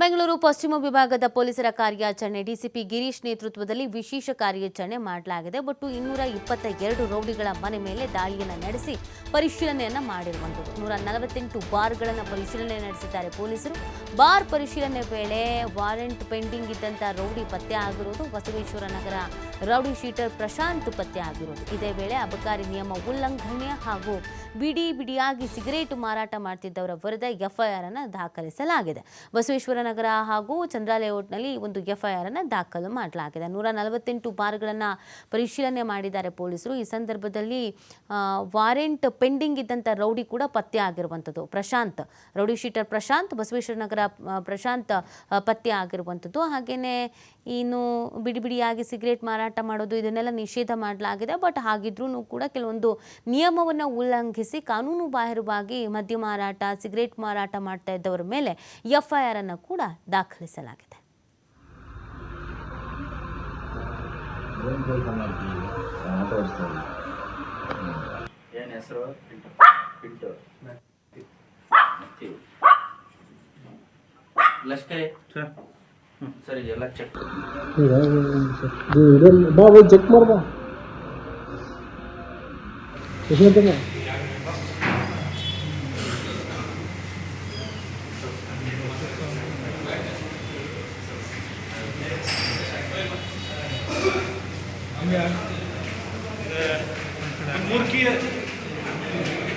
ಬೆಂಗಳೂರು ಪಶ್ಚಿಮ ವಿಭಾಗದ ಪೊಲೀಸರ ಕಾರ್ಯಾಚರಣೆ, ಡಿಸಿಪಿ ಗಿರೀಶ್ ನೇತೃತ್ವದಲ್ಲಿ ವಿಶೇಷ ಕಾರ್ಯಾಚರಣೆ ಮಾಡಲಾಗಿದೆ. ಒಟ್ಟು ಇನ್ನೂರ ಇಪ್ಪತ್ತ ಎರಡು ರೌಡಿಗಳ ಮನೆ ಮೇಲೆ ದಾಳಿಯನ್ನು ನಡೆಸಿ ಪರಿಶೀಲನೆಯನ್ನು ಮಾಡಿರುವಂತದ್ದು. ನೂರ ನಲವತ್ತೆಂಟು ಬಾರ್ಗಳನ್ನು ಪರಿಶೀಲನೆ ನಡೆಸಿದ್ದಾರೆ ಪೊಲೀಸರು. ಬಾರ್ ಪರಿಶೀಲನೆ ವೇಳೆ ವಾರೆಂಟ್ ಪೆಂಡಿಂಗ್ ಇದ್ದಂಥ ರೌಡಿ ಪತ್ತೆ ಆಗಿರುವುದು ಬಸವೇಶ್ವರ ನಗರ ರೌಡಿ ಶೀಟರ್ ಪ್ರಶಾಂತ್ ಪತ್ತೆ ಆಗಿರುವುದು ಇದೇ ವೇಳೆ ಅಬಕಾರಿ ನಿಯಮ ಉಲ್ಲಂಘನೆ ಹಾಗೂ ಬಿಡಿ ಬಿಡಿಯಾಗಿ ಸಿಗರೇಟ್ ಮಾರಾಟ ಮಾಡ್ತಿದ್ದವರ ವಿರುದ್ಧ ಎಫ್ಐಆರ್ ಅನ್ನು ದಾಖಲಿಸಲಾಗಿದೆ. ಬಸವೇಶ್ವರ ನಗರ ಹಾಗೂ ಚಂದ್ರ ಲೇಔಟ್ನಲ್ಲಿ ಒಂದು ಎಫ್ಐಆರ್ ಅನ್ನು ದಾಖಲು ಮಾಡಲಾಗಿದೆ. ನೂರ ನಲವತ್ತೆಂಟು ಬಾರ್ಗಳನ್ನು ಪರಿಶೀಲನೆ ಮಾಡಿದ್ದಾರೆ ಪೊಲೀಸರು. ಈ ಸಂದರ್ಭದಲ್ಲಿ ವಾರೆಂಟ್ ಪೆಂಡಿಂಗ್ ಇದ್ದಂಥ ರೌಡಿ ಕೂಡ ಪತ್ತೆ ಆಗಿರುವಂಥದ್ದು. ಪ್ರಶಾಂತ್, ರೌಡಿ ಶೀಟರ್ ಪ್ರಶಾಂತ್, ಬಸವೇಶ್ವರ ನಗರ ಪ್ರಶಾಂತ್ ಪತ್ತೆ ಆಗಿರುವಂಥದ್ದು. ಹಾಗೆಯೇ ಇನ್ನು ಬಿಡಿ ಬಿಡಿಯಾಗಿ ಸಿಗರೇಟ್ ಮಾರಾಟ ಮಾಡೋದು, ಇದನ್ನೆಲ್ಲ ನಿಷೇಧ ಮಾಡಲಾಗಿದೆ. ಬಟ್ ಹಾಗಿದ್ರೂ ಕೂಡ ಕೆಲವೊಂದು ನಿಯಮವನ್ನು ಉಲ್ಲಂಘಿಸಿ ಕಾನೂನು ಬಾಹಿರವಾಗಿ ಮದ್ಯ ಮಾರಾಟ, ಸಿಗರೇಟ್ ಮಾರಾಟ ಮಾಡ್ತಾ ಇದ್ದವರ ಮೇಲೆ ಎಫ್ಐಆರ್ ಅನ್ನು ಕೂಡ ದಾಖಲಿಸಲಾಗಿದೆ. ಬಾ ಚೆಕ್. ಮಾಡ್ತೀವಿ é Uh, Porque... Yeah. Eh,